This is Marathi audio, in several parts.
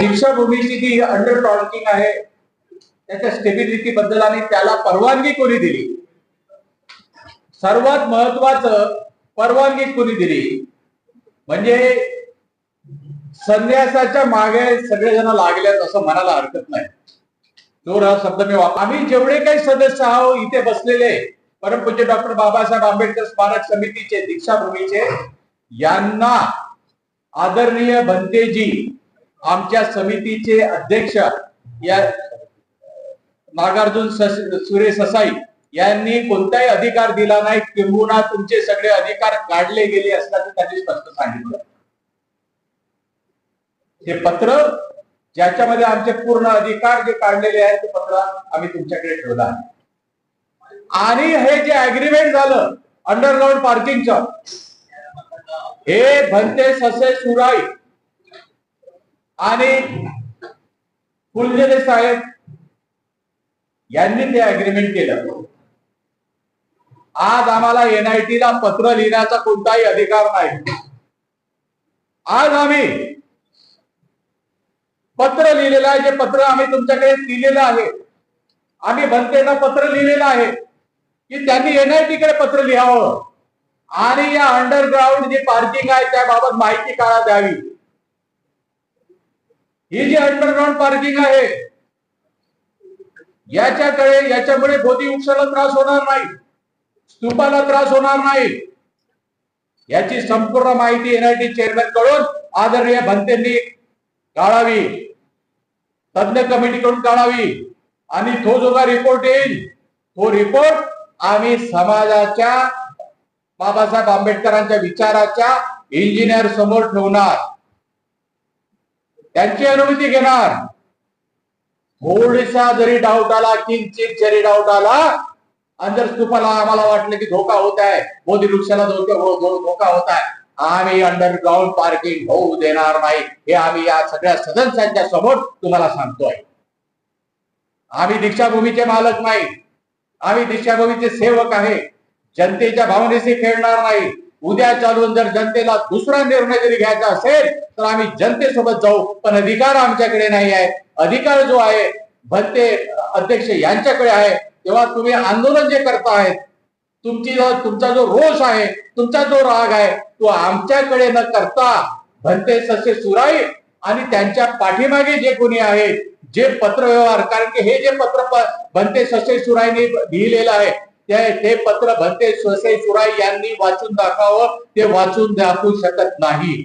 दीक्षाभूमीची जी अंडर टॉर्किंग आहे त्याच्या स्टेबिलिटी बद्दल आणि त्याला परवानगी कोणी दिली? सर्वात महत्वाचं परवानगी कोणी दिली? म्हणजे संन्यासाच्या मागे सगळेजण लागल्यात असं म्हणायला हरकत नाही. जोर हा शब्द मी आम्ही जेवढे काही सदस्य आहो इथे बसलेले परमपूज्य डॉक्टर बाबासाहेब आंबेडकर स्मारक समितीचे दीक्षाभूमीचे यांना आदरणीय भंतेजी आमच्या समितीचे अध्यक्ष या नागार्जुन सुरे सुरेश ससाई यांनी कोणताही अधिकार दिला नाही किंबहुना तुमचे सगळे अधिकार काढले गेले असल्याचं त्यांनी स्पष्ट सांगितलं. हे पत्र ज्याच्यामध्ये आमचे पूर्ण अधिकार जे काढलेले आहेत ते पत्र आम्ही तुमच्याकडे ठेवलं आहे. आणि हे जे अग्रीमेंट झालं अंडरग्राऊंड पार्किंगचं हे भंते ससे सुराई आणि फुलझेले साहेब यांनी ते अग्रीमेंट केलं. आज आम्हाला एनआयटी ला पत्र लिहिण्याचा कोणताही अधिकार नाही. आज आम्ही पत्र लिहिलेलं आहे जे पत्र आम्ही तुमच्याकडे लिहिलेलं आहे. आम्ही भंतेला पत्र लिहिलेलं आहे की त्यांनी एनआयटी कडे पत्र लिहावं. आणि या अंडरग्राऊंड जे पार्किंग आहे त्याबाबत माहिती काळा द्यावी. ही जी अंडरग्राऊंड पार्किंग आहे याच्याकडे याच्यामुळे बोधी वृक्षाला त्रास होणार नाही स्तूपाला त्रास होणार नाही. याची संपूर्ण माहिती एनआयटी चेअरमॅनकडून आदरणीय भंतेंनी काढावी तज्ञ कमिटीकडून काढावी आणि तो जो का रिपोर्ट येईल. तो रिपोर्ट आम्ही समाजाच्या बाबासाहेब आंबेडकरांच्या विचाराच्या इंजिनियर समोर ठेवणार. त्यांची अनुमती घेणार. थोडीसा जरी डाऊट आला किंचित जरी डाऊट आला आणि जर तुम्हाला आम्हाला वाटलं की धोका होत आहे मोदी वृक्षाला धोका धोका होत आहे आम्ही अंडरग्राऊंड पार्किंग होऊ देणार नाही. हे आम्ही या सगळ्या सदस्यांच्या समोर तुम्हाला सांगतोय. आम्ही दीक्षाभूमीचे मालक नाही. आम्ही दीक्षाभूमीचे सेवक आहे. जनतेच्या भावनेशी खेळणार नाही. उद्या चालून जर जनतेला दुसरा निर्णय जरी घ्यायचा असेल तर आम्ही जनतेसोबत जाऊ. पण अधिकार आमच्याकडे नाही आहे. अधिकार जो आहे भंते अध्यक्ष यांच्याकडे आहे. तेव्हा तुम्ही आंदोलन जे करतायत तुमची तुमचा जो रोष आहे तुमचा जो राग आहे तो आमच्याकडे न करता भंते ससे सुराई आणि त्यांच्या पाठीमागे जे कोणी आहे जे पत्र व्यवहार कारण की हे जे पत्र भंते ससे सुराईने लिहिलेलं आहे ते पत्र भंते ससे सुराई यांनी वाचून दाखवावं ते वाचून दाखवू शकत नाही.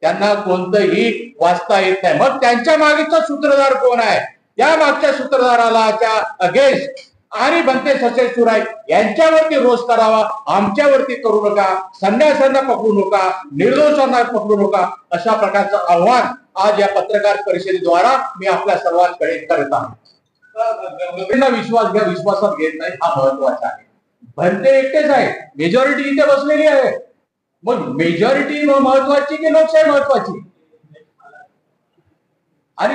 त्यांना कोणतंही वाचता येत नाही. मग त्यांच्या मागेचा सूत्रधार कोण आहे? या मागच्या सूत्रधाराला त्या अगेन्स्ट आणि बनते ससे सुराय यांच्यावरती रोष करावा आमच्यावरती करू नका संन्यासांना पकडू नका निर्दोषांना पकडू नका अशा प्रकारचं आव्हान आज या पत्रकार परिषदेद्वारा मी आपल्या सर्वांकडे करत आहे. विश्वास घ्या विश्वासात घेत नाही हा महत्त्वाचा आहे. भरते एकटेच आहे. मेजॉरिटी इथे बसलेली आहे. मग मेजॉरिटी महत्वाची की लोकशाही महत्वाची? आणि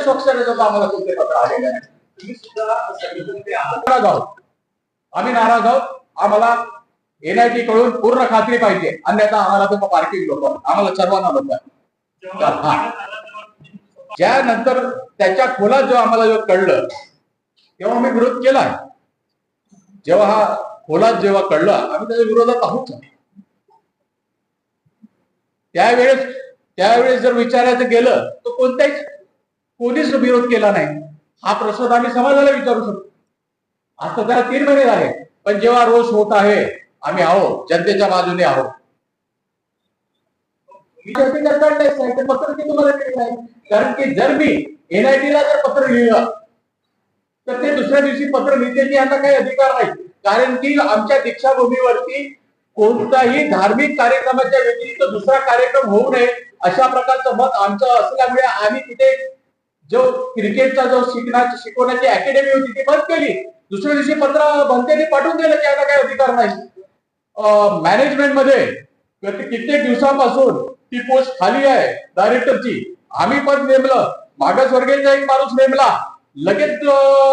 स्वाक्षऱ्याचं तर आम्हाला कोणते पत्र आलेले आहे तुम्ही आम्ही नाराज आहोत. आम्हाला एनआयटी कडून पूर्ण खात्री पाहिजे. अन्यथा आम्हाला तो पार्किंग नको आम्हाला सर्वांना हा. त्यानंतर त्याच्या खोलात जेव्हा आम्हाला जेव्हा कळलं तेव्हा आम्ही विरोध केला जेव्हा हा खोलात जेव्हा कळला आम्ही त्याच्या विरोधात आहोत. त्यावेळेस त्यावेळेस जर विचारायचं गेलं तर कोणत्याही कोणीच विरोध केला नाही. हा प्रश्न आम्ही समाजाला विचारू शकतो. आता त्याला तीन महिने झाले. पण जेव्हा रोष होत आहे आम्ही आहोत. जनतेच्या बाजूने आहोत. मी जनतेच्या नाही ते पत्र तुम्हाला नाही कारण की जर मी एनआयटीला जर पत्र लिहिलं तर ते दुसऱ्या दिवशी पत्र लिहिण्याची यांना काही अधिकार नाही. कारण की आमच्या दीक्षाभूमीवरती कोणताही धार्मिक कार्यक्रमाच्या व्यतिरिक्त दुसरा कार्यक्रम होऊ नये अशा प्रकारचं मत आमचं असल्यामुळे आम्ही तिथे जो क्रिकेटचा जो शिकण्याची शिकवण्याची अकॅडमी होती ती बंद केली. दुसऱ्या दिवशी पत्र बनतेने पाठवून दिलं की आता काही अधिकार नाही. मॅनेजमेंटमध्ये कित्येक दिवसापासून ती पोस्ट खाली आहे डायरेक्टरची आम्ही पण नेमलं. मागासवर्गीयचा एक माणूस नेमला. लगेच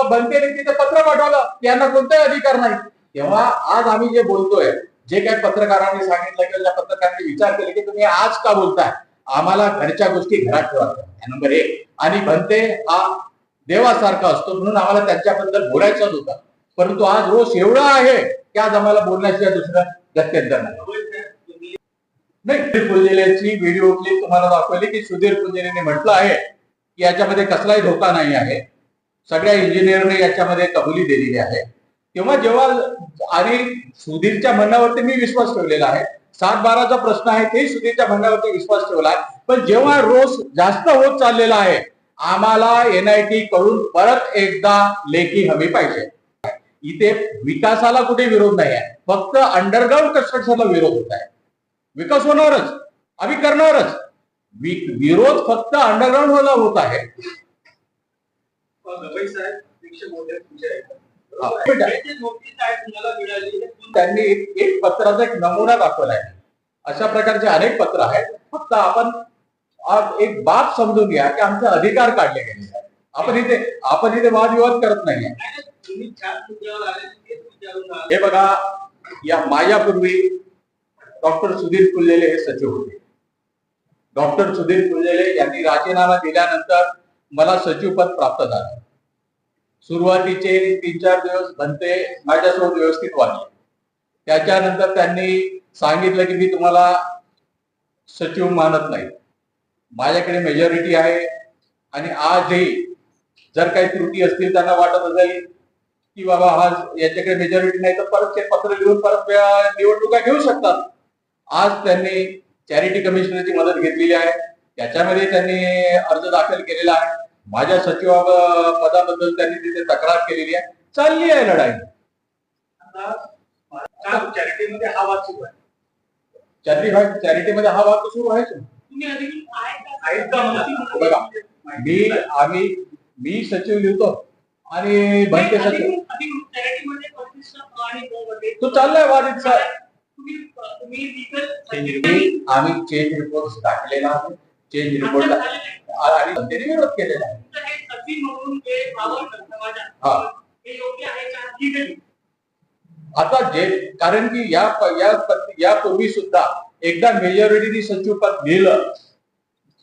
बनतेने तिथे पत्र पाठवलं. यांना कोणताही अधिकार नाही. तेव्हा आज आम्ही जे बोलतोय जे काही पत्रकारांनी सांगितलं किंवा ज्या पत्रकारांनी विचार केले की तुम्ही आज का बोलताय? आम्हाला घरच्या गोष्टी घरात ठेवा. नंबर एक. आणि भंते हा देवासारखा असतो म्हणून आम्हाला त्यांच्याबद्दल बोलायचंच होतं परंतु आज रोष एवढा आहे की आज आम्हाला बोलण्याशिवाय दुसरं गत्यंतर नाही. नाही व्हिडिओ क्लिप तुम्हाला दाखवली की सुधीर फुलझेलेने म्हटलं आहे की याच्यामध्ये कसलाही धोका नाही आहे. सगळ्या इंजिनियरने याच्यामध्ये कबुली दिलेली आहे. तेव्हा जेव्हा आणि सुधीरच्या म्हणण्यावरती मी विश्वास ठेवलेला आहे. सात बाराचा प्रश्न आहे ते सुधीरच्या म्हणण्यावरती विश्वास ठेवला आहे. पण जेव्हा रोज जास्त होत चाललेला आहे आम्हाला एनआयटी कडून परत एकदा लेखी हमी पाहिजे. इथे विकासाला कुठे विरोध नाही आहे. फक्त अंडरग्राऊंड कन्स्ट्रक्शनला विरोध होत आहे. विकास होणारच आम्ही करणारच. विरोध फक्त अंडरग्राऊंड होत आहे. हे. त्यांनी एक एक पत्राचा एक नमुना दाखवला आहे. अशा प्रकारचे अनेक पत्र आहेत. फक्त आपण एक बाब समजून घ्या की आमचे अधिकार काढले गेले आहेत. आपण इथे आपण इथे वादविवाद करत नाहीये नाही, नाही, तुम्ही चार मुद्द्यावर आले तेच विचारून आले. हे बघा या माझ्यापूर्वी डॉक्टर सुधीर फुल्लेले हे सचिव होते. डॉक्टर सुधीर फुल्लेले यांनी राजीनामा दिल्यानंतर मला सचिवपद प्राप्त झालं. सुरुवातीचे तीन चार दिवस भंते माझ्यासोबत व्यवस्थित वागले. त्याच्यानंतर त्यांनी सांगितलं की मी तुम्हाला सचिव मानत नाही. माझ्याकडे मेजॉरिटी आहे आणि आजही जर काही त्रुटी असतील त्यांना वाटत असेल की बाबा हा याच्याकडे मेजॉरिटी नाही तर परत ते पत्र लिहून परत निवडणुका घेऊ शकतात. आज त्यांनी चॅरिटी कमिशनरची मदत घेतलेली आहे. त्याच्यामध्ये त्यांनी अर्ज दाखल केलेला आहे. माझ्या सचिव पदाबद्दल त्यांनी तिथे तक्रार केलेली आहे. चालली आहे लढाई. चॅरिटीमध्ये हा वाद सुरू आहे. चॅरिटी चॅरिटीमध्ये हा वाद सुरू आहेच मला? बघा मी आम्ही मी सचिव लिहितो आणि भंते सचिव. तो चाललाय वाद इतका मी- आम्ही चेंज रिपोर्ट टाकलेला आहे. चेंज रिपोर्ट आणि त्यांनी विरोध केलेला आहे. हा. आता जे कारण की या या यापूर्वी सुद्धा एकदा मेजॉरिटीने सचिवपद दिलं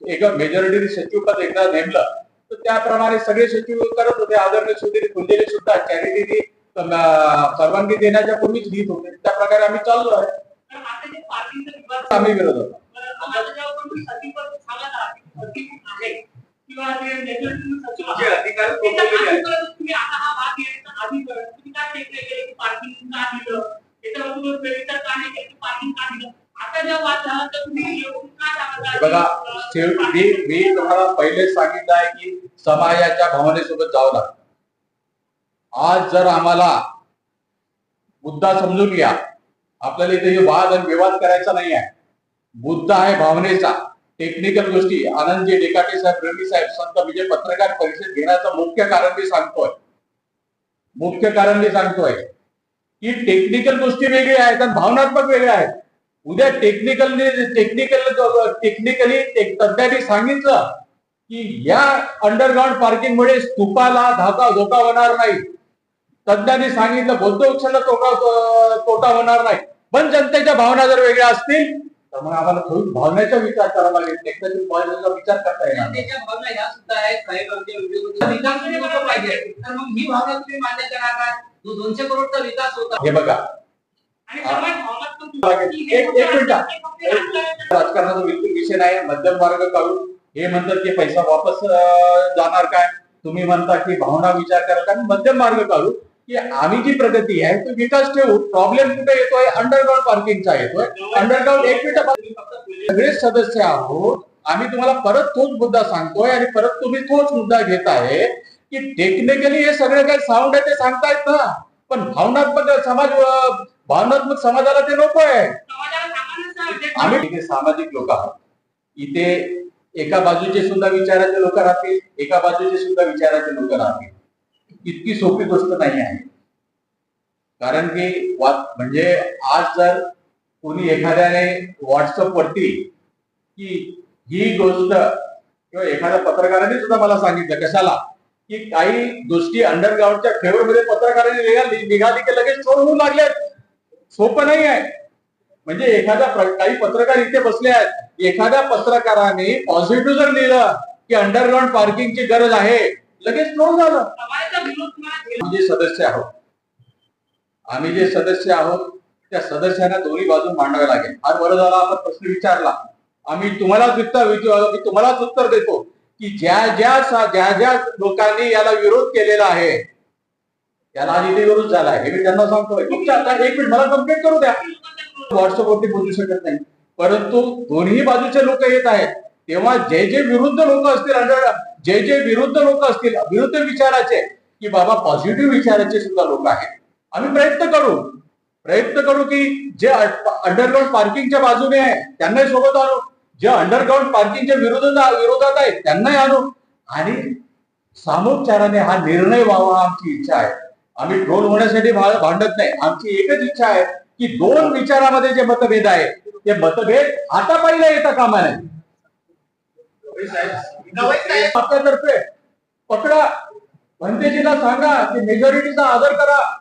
एकदा मेजॉरिटीने सचिवपद एकदा नेमलं. तर त्याप्रमाणे सगळे सचिव करत होते. आदरणीय सुधीर फुलझेले सुद्धा चॅरिटीने परवानगी देण्याच्या पूर्वीच लिहित होते. त्या प्रकारे आम्ही चाललो आहे. आम्ही विरोध होतो बघा मी मी तुम्हाला पहिलेच सांगितलं आहे की समाजाच्या भावनेसोबत जावं लागतं. आज जर आम्हाला मुद्दा समजून घ्या आपल्याला इथे वाद आणि विवाद करायचा नाही आहे मुद्दा आहे भावनेचा. टेक्निकल गोष्टी. आनंदजी डेकाटे साहेब रवी साहेब संत विजय पत्रकार परिषद घेण्याचं मुख्य कारण मी सांगतोय. मुख्य कारण मी सांगतोय. की टेक्निकल गोष्टी वेगळ्या आहेत आणि भावनात्मक वेगळ्या आहेत. उद्या टेक्निकल टेक्निकल टेक्निकली तज्ञांनी सांगितलं की या अंडरग्राऊंड पार्किंगमुळे स्तूपाला धाका धोका होणार नाही. तज्ञांनी सांगितलं बौद्ध वृक्षाला तोटा तोटा होणार नाही. पण जनतेच्या भावना जर वेगळ्या असतील तर मग आम्हाला थोडी भावनेचा विचार करावा लागेल. टेक्निकल भावनेचा विचार करता येणार नाही. त्याच्या भावना ह्या सुद्धा आहेत. व्हिडिओमध्ये विकास तुम्ही लोकं पाहिजे. तर मग ही भावना तुम्ही मान्य करा का? जो दोनशे करोडचा विकास होता. हे बघा. आणि सर्वात हे राजकारणाचा बिलकुल विषय नाही. मध्यम मार्ग काढून हे म्हणतात की पैसा वापस जाणार काय? तुम्ही म्हणता की भावना विचार करा काय मध्यम मार्ग काढू की आम्ही जी प्रगती आहे तो विकास ठेवू प्रॉब्लेम कुठे येतोय? अंडरग्राऊंड पार्किंगचा येतोय. अंडरग्राऊंड एक मिनिट सगळे सदस्य आहोत. आम्ही तुम्हाला परत तोच मुद्दा सांगतोय आणि परत तुम्ही तोच मुद्दा घेत आहे की टेक्निकली हे सगळं काही साऊंड आहे ते सांगतायत ना. पण भावनात्मक समाज भावनात्मक समाजाला ते नको आहे आम्ही इथे सामाजिक लोक आहोत. इथे एका बाजूचे सुद्धा विचाराचे लोक राहतील एका बाजूचे सुद्धा विचाराचे लोक राहतील. इतकी सोपी गोष्ट नाही आहे. कारण की म्हणजे आज जर कोणी एखाद्याने व्हॉट्सअप वरती की ही गोष्ट किंवा एखाद्या पत्रकाराने सुद्धा मला सांगितलं कशाला? की काही गोष्टी अंडरग्राऊंडच्या फेवरमध्ये पत्रकारांनी निघाली निघाली की लगेच चोर होऊ लागलेत सोपं नाही आहे. म्हणजे एखाद्या काही पत्रकार इथे बसले आहेत. एखाद्या पत्रकाराने पॉझिटिव्ह जर लिहिलं की अंडरग्राऊंड पार्किंगची गरज आहे लगेच ट्रोल झालं. जे सदस्य आहोत आम्ही जे सदस्य आहोत त्या सदस्यांना दोन्ही बाजू मांडाव्या लागेल. आज बरं झाला आपण प्रश्न विचारला. आम्ही तुम्हालाच उत्तर मी तुम्हालाच उत्तर देतो की ज्या ज्या ज्या ज्या लोकांनी याला विरोध केलेला आहे त्याला आधी विरोध झाला आहे. हे मी त्यांना सांगतोय. तुमच्या आता एक मिनिट मला कंप्लेंट करू द्या. व्हॉट्सअपवरती बोलू शकत नाही. परंतु दोन्ही बाजूचे लोक येत आहेत. तेव्हा जे जे विरुद्ध लोक असतील जे जे विरुद्ध लोक असतील विरुद्ध विचाराचे की बाबा पॉझिटिव्ह विचाराचे सुद्धा लोक आहेत. आम्ही प्रयत्न करू. प्रयत्न करू की जे अंडरग्राऊंड पार्किंगच्या बाजूने आहे त्यांनाही सोबत आणू. जे अंडरग्राऊंड पार्किंगच्या विरोधात विरोधात आहेत त्यांनाही आणू. आणि सामोपचाराने हा निर्णय व्हावा आमची इच्छा आहे. आम्ही ट्रोल होण्यासाठी भांडत नाही. आमची एकच इच्छा आहे की दोन विचारामध्ये जे मतभेद आहे ते मतभेद आता पहिला येता कामा नाही आपल्यातर्फे पकडा. भंतेजीला सांगा की मेजॉरिटीचा आदर करा.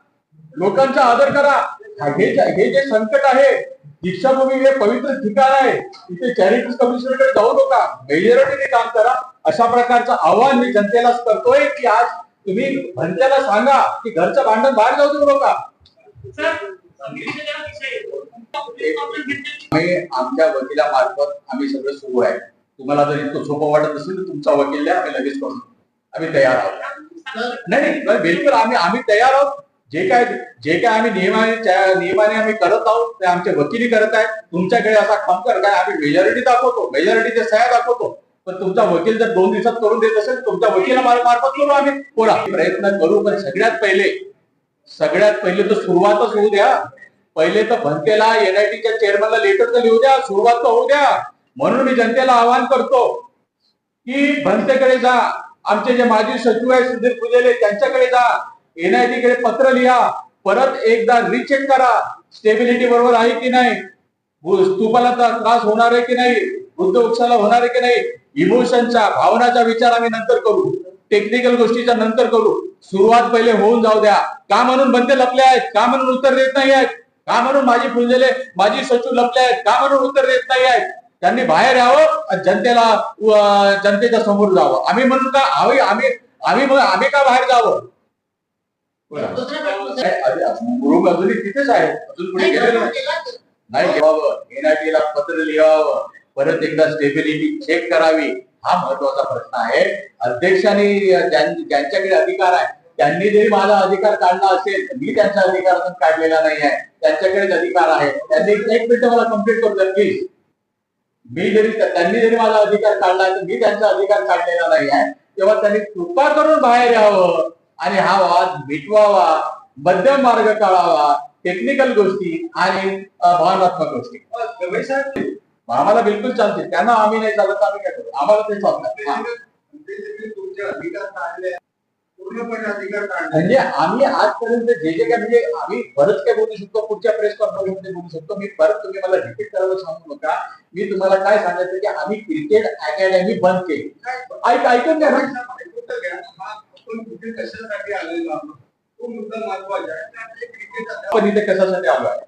लोकांचा आदर करा. हा- हे जे- संकट आहे दीक्षाभूमी हे पवित्र ठिकाण आहे. तिथे चॅरिटी कमिशनरकडे जाऊ नका. मेजॉरिटीने काम करा. अशा प्रकारचं आव्हान मी जनतेलाच करतोय की आज तुम्ही भंत्याला सांगा की घरचं भांडण बाहेर जाऊ देऊ नका. आमच्या वकिलामार्फत आम्ही सगळं सुरू आहे. तुम्हाला जर इतकं सोपं वाटत असेल तर तुमचा वकील द्या आम्ही लगेच करू आम्ही तयार आहोत. नाही नाही बिलकुल आम्ही आम्ही तयार आहोत. जे काय जे काय आम्ही नियमाने नियमाने आम्ही करत आहोत ते आमचे वकिली करत आहेत. तुमच्याकडे असा खमकर काय आम्ही मेजॉरिटी दाखवतो मेजॉरिटीच्या सह्या दाखवतो. पण तुमचा वकील जर दोन दिवसात करून देत असेल तुमच्या वकिला मार्फत करू आम्ही. बोला प्रयत्न करू पण सगळ्यात पहिले सगळ्यात पहिले तर सुरुवातच होऊ द्या. पहिले तर भंतेला एनआयटीच्या चेअरमनला लेटर तर लिहू द्या सुरुवात तर होऊ द्या. म्हणून मी जनतेला आवाहन करतो की भंतेकडे जा. आमचे जे माजी सचिव आहे सुधीर फुलेले त्यांच्याकडे जा. एनआयटी कडे पत्र लिहा. परत एकदा रिचेक करा. स्टेबिलिटी बरोबर आहे की नाही? स्तूपाला त्रास होणार आहे की नाही? वृद्ध वृक्षाला होणार आहे की नाही? इमोशनच्या भावनाचा विचार आम्ही नंतर करू. टेक्निकल गोष्टीचा नंतर करू. सुरुवात पहिले होऊन जाऊ द्या. का म्हणून बंदे लपले आहेत? का म्हणून उत्तर देत नाही आहेत? का म्हणून माझी फुललेले माझी सचिव लपले आहेत? का म्हणून उत्तर देत नाही आहेत? त्यांनी बाहेर यावं आणि जनतेला जनतेच्या समोर जावं. आम्ही म्हणून का आम्ही आम्ही आम्ही आम्ही का बाहेर जावं? बोला. गुरु अजूनही तिथेच आहे अजून पुढे गेलेलं नाही. घ्यावं. एनआयटीला पत्र लिहावं. परत एकदा स्टेबिलिटी चेक करावी. हा महत्त्वाचा प्रश्न आहे. अध्यक्षांनी ज्यांच्याकडे अधिकार आहे त्यांनी जरी माझा अधिकार काढला असेल मी त्यांचा अधिकारातून काढलेला नाही आहे. त्यांच्याकडेच अधिकार आहे. त्यांनी एक मिनिट मला कंप्लीट करू द्या प्लीज मी जरी त्यांनी जरी माझा अधिकार काढला तर मी त्यांचा अधिकार काढलेला नाही आहे. तेव्हा त्यांनी कृपा करून बाहेर यावं आणि हा वाद मिटवावा मध्यम मार्ग काढावा टेक्निकल गोष्टी आणि भावनात्मक गोष्टी. आम्हाला बिलकुल चालते. त्यांना आम्ही नाही चालत आम्ही काय करू? आम्हाला ते चालतं. हा. पूर्णपणे अधिकार काढले म्हणजे आम्ही आजपर्यंत जे जे काय म्हणजे आम्ही बरंच काय बोलू शकतो पुढच्या प्रेस कॉन्फरन्समध्ये बोलू शकतो. मी परत तुम्ही मला रिपीट करायला सांगू नका. मी तुम्हाला काय सांगायचं की आम्ही क्रिकेट अकॅडमी बंद केली. ऐक ऐकून घ्या. ना. आपण कुठे कशासाठी आलेलो आहोत? तो मुद्दा महत्त्वाचा आहे. क्रिकेट आपण इथे कशासाठी आलो आहे?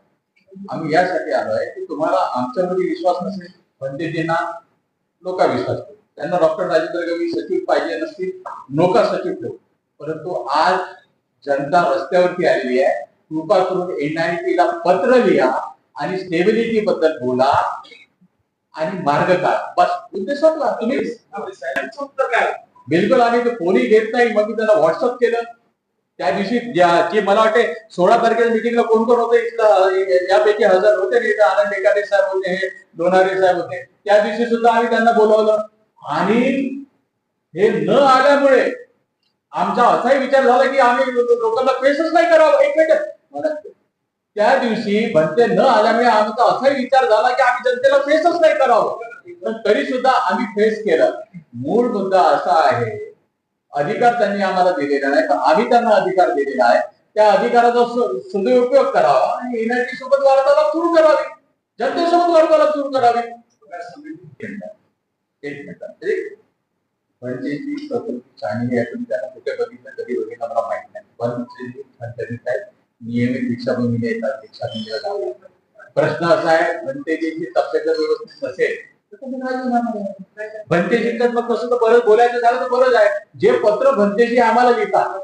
आम्ही यासाठी आलो आहे की तुम्हाला आमच्यावरती विश्वास नसेल. पंडितींना लोका विश्वास. त्यांना डॉक्टर राजेंद्र गवी सचिव पाहिजे नसतील नोका सचिव ठेवू. परंतु आज जनता रस्त्यावरती आलेली आहे. कृपा करून एनआयटीला पत्र लिहा आणि स्टेबिलिटी बद्दल बोला आणि मार्ग काढ. बस उद्देश संपला. तुम्ही बिलकुल आम्ही ते कोणी घेत नाही. मग मी त्याला व्हॉट्सअप केलं. त्या दिवशी ज्या- जे मला वाटते सोळा तारखेच्या मिटिंगला कोण कोण होते यापैकी हजार होते नाही आनंद एकादे साहेब होते हे डोनारे साहेब होते. त्या दिवशी सुद्धा आम्ही त्यांना बोलवलं. आणि हे न आल्यामुळे आमचा असाही विचार झाला की आम्ही लोकांना फेसच नाही करावं. एक मिनिट. त्या दिवशी बनते न आल्यामुळे आमचा असाही विचार झाला की आम्ही जनतेला फेसच नाही करावं. पण तरी सुद्धा आम्ही फेस केलं. मूळ मुद्दा असा आहे अधिकार त्यांनी आम्हाला दिलेला नाही पण आम्ही त्यांना अधिकार दिलेला आहे. त्या अधिकाराचा सदुपयोग करावा आणि एनआयटी सोबत वार्तालाप सुरू करावी. जनतेसोबत वार्तालाप सुरू करावी. एक मिनिट. म्हणजे ती प्रकृती चांगली आहे तुम्ही त्यांना कुठे बघितलं कधी बघितलं मला माहीत नाही. पण जे खंडणीत आहेत नियमित दीक्षाभूमीला येतात दीक्षाभूमीला जातात प्रश्न असा आहे भंतेजींची तब्येत जर व्यवस्थित नसेल भंतेजी तर मग कसं तर बरं बोलायचं झालं तर बरंच आहे. जे पत्र भंतेजी आम्हाला लिहितात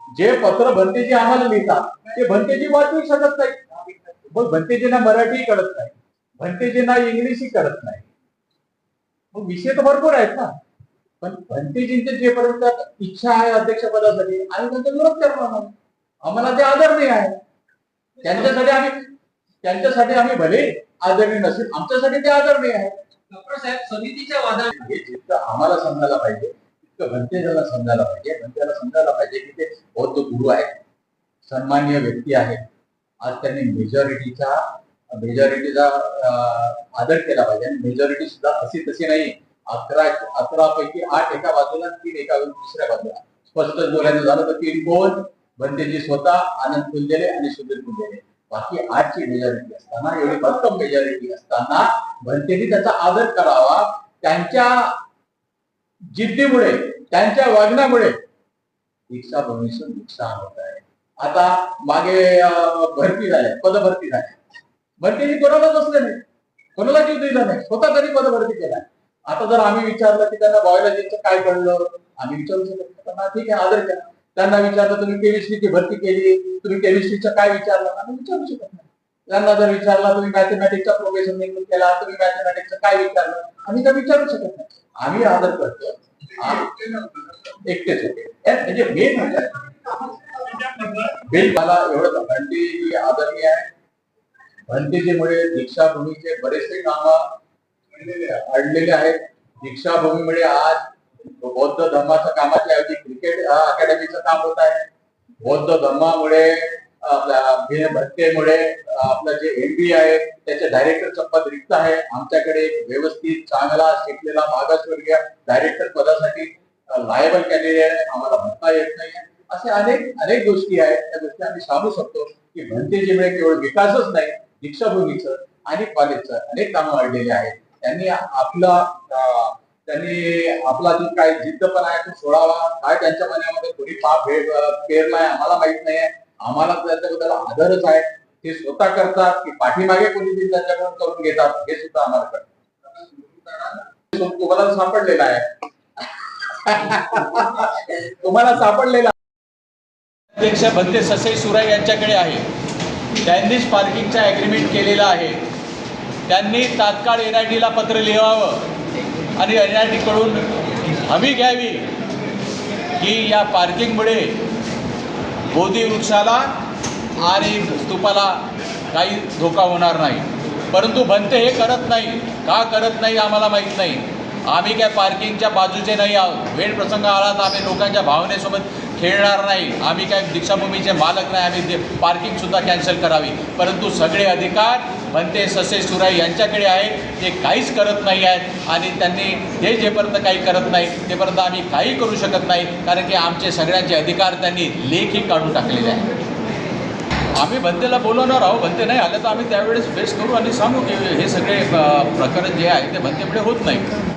जे पत्र भंतेजी आम्हाला लिहितात ते भंतेजी वाचू शकत नाही मग भंतेजींना मराठी कळत नाही भंतेजींना इंग्लिशही कळत नाही. मग विषय तर भरपूर आहेत ना. पण भंतेजींचे जेपर्यंत इच्छा आहे अध्यक्षपदासाठी आम्ही त्यांचा विरोध करणार नाही. आम्हाला ते आदरणीय आहे. त्यांच्यासाठी आम्ही त्यांच्यासाठी आम्ही भले आदरणीय नसेल आमच्यासाठी ते आदरणीय आहे. डॉक्टर साहेब समितीच्या वादा हे जितकं आम्हाला समजायला पाहिजे तितकं भंतेजाला समजायला पाहिजे. भंतेला समजायला पाहिजे की ते बौद्ध गुरु आहेत. सन्मान्य व्यक्ती आहेत. आज त्यांनी मेजॉरिटीचा मेजॉरिटीचा आदर केला पाहिजे. आणि मेजॉरिटी सुद्धा अशी तशी नाही अकरा अकरा पैकी आठ एका बाजूला तीन एका दुसऱ्या बाजूला. स्पष्ट बोलायचं झालं तर तीन कोण भंतेजी स्वतः आनंद कुंदेले आणि सुधीर कुंदेले बाकी आजची मेजॉरिटी असताना एवढी भक्कम मेजॉरिटी असताना भंतेनी त्याचा आदर करावा. त्यांच्या जिद्दीमुळे त्यांच्या वागण्यामुळे भविष्य नुकसान होत आहे. आता मागे भरती झाल्या पदभरती झाल्या. भरतीने कोणालाच असले नाही? कोणाला जीव दिला नाही? स्वतः तरी पदभरती केला. आता जर आम्ही विचारलं की त्यांना बायोलॉजीचं काय कळलं? आम्ही विचारू शकत नाही. त्यांना ठीक आहे आदर केला त्यांना विचारलं तुम्ही केमिस्ट्रीची भरती केली? तुम्ही केमिस्ट्रीचं काय विचारलं? आम्ही विचारू शकत नाही. त्यांना जर विचारला तुम्ही मॅथमॅटिक्सचा प्रोफेशन नेमणूक केला? तुम्ही मॅथमॅटिक्सचं काय विचारलं? आम्ही तर विचारू शकत नाही. आम्ही आदर करतो. एकटेच होते. म्हणजे मेन म्हणजे बिल मला एवढं भंती ही आदरणीय आहे. भंतीजीमुळे दीक्षाभूमीचे बरेचसे काम अडलेले आहेत. दीक्षाभूमीमुळे आज बौद्ध धर्माच्या कामाच्या ऐवजी क्रिकेट अकॅडमीचं काम होत आहे. बौद्ध धर्मामुळे आपल्या भत्तेमुळे आपलं जे एमबी आहे त्याचे डायरेक्टरचं पद रिक्त आहे. आमच्याकडे व्यवस्थित चांगला शिकलेला मागासवर्गीय डायरेक्टर पदासाठी लायबल कॅन्डिडेट आम्हाला भरता येत नाही असे अनेक अनेक गोष्टी आहेत. त्या गोष्टी आम्ही सांगू शकतो की भंतेजीमुळे केवळ विकासच नाही दीक्षाभूमीचं आणि कॉलेजचं अनेक कामं अडलेली आहेत. त्यांनी आपला त्यांनी आपला जो काय जिद्दपणा आहे तो सोडावा. काय त्यांच्या मनामध्ये कोणी पाप भेट पेरलाय आम्हाला माहीत नाही आम्हाला त्याच्याबद्दल आदरच आहे. ते स्वतः करतात की पाठीमागे कोणीतरी त्यांच्याकडून करून घेतात हे सुद्धा आम्हाला कळत तुम्हाला सापडलेला आहे. तुम्हाला सापडलेला अध्यक्ष भंते ससे सुराई यांच्याकडे आहे. त्यांनीच पार्किंगचा अग्रीमेंट केलेला आहे. त्यांनी तात्काळ एन आय टीला पत्र लिहावं आणि एन आय टीकडून हमी घ्यावी की या पार्किंगमुळे बोधी वृक्षाला आणि स्तूपाला काही धोका होणार नाही. परंतु भंते हे करत नाही. का करत नाही आम्हाला माहीत नाही. आम्ही काय पार्किंगच्या बाजूचे नाही आहोत. वेळ प्रसंग आला तर आम्ही लोकांच्या भावनेसोबत खेळणार नाही. आम्ही काय दीक्षाभूमीचे मालक नाही आम्ही ते पार्किंगसुद्धा कॅन्सल करावी. परंतु सगळे अधिकार भंते ससे सुराई यांच्याकडे आहे ते काहीच करत नाही आहेत. आणि त्यांनी हे जेपर्यंत काही करत नाही तेपर्यंत आम्ही काही करू शकत नाही. कारण की आमचे सगळ्यांचे अधिकार त्यांनी लेखी काढून टाकलेले आहेत. आम्ही भंतेला बोलवणार आहोत. भंते नाही आलं तर आम्ही त्यावेळेस फेस करू आणि सांगू की हे सगळे प्रकरण जे आहे ते भंतेपुढे होत नाही.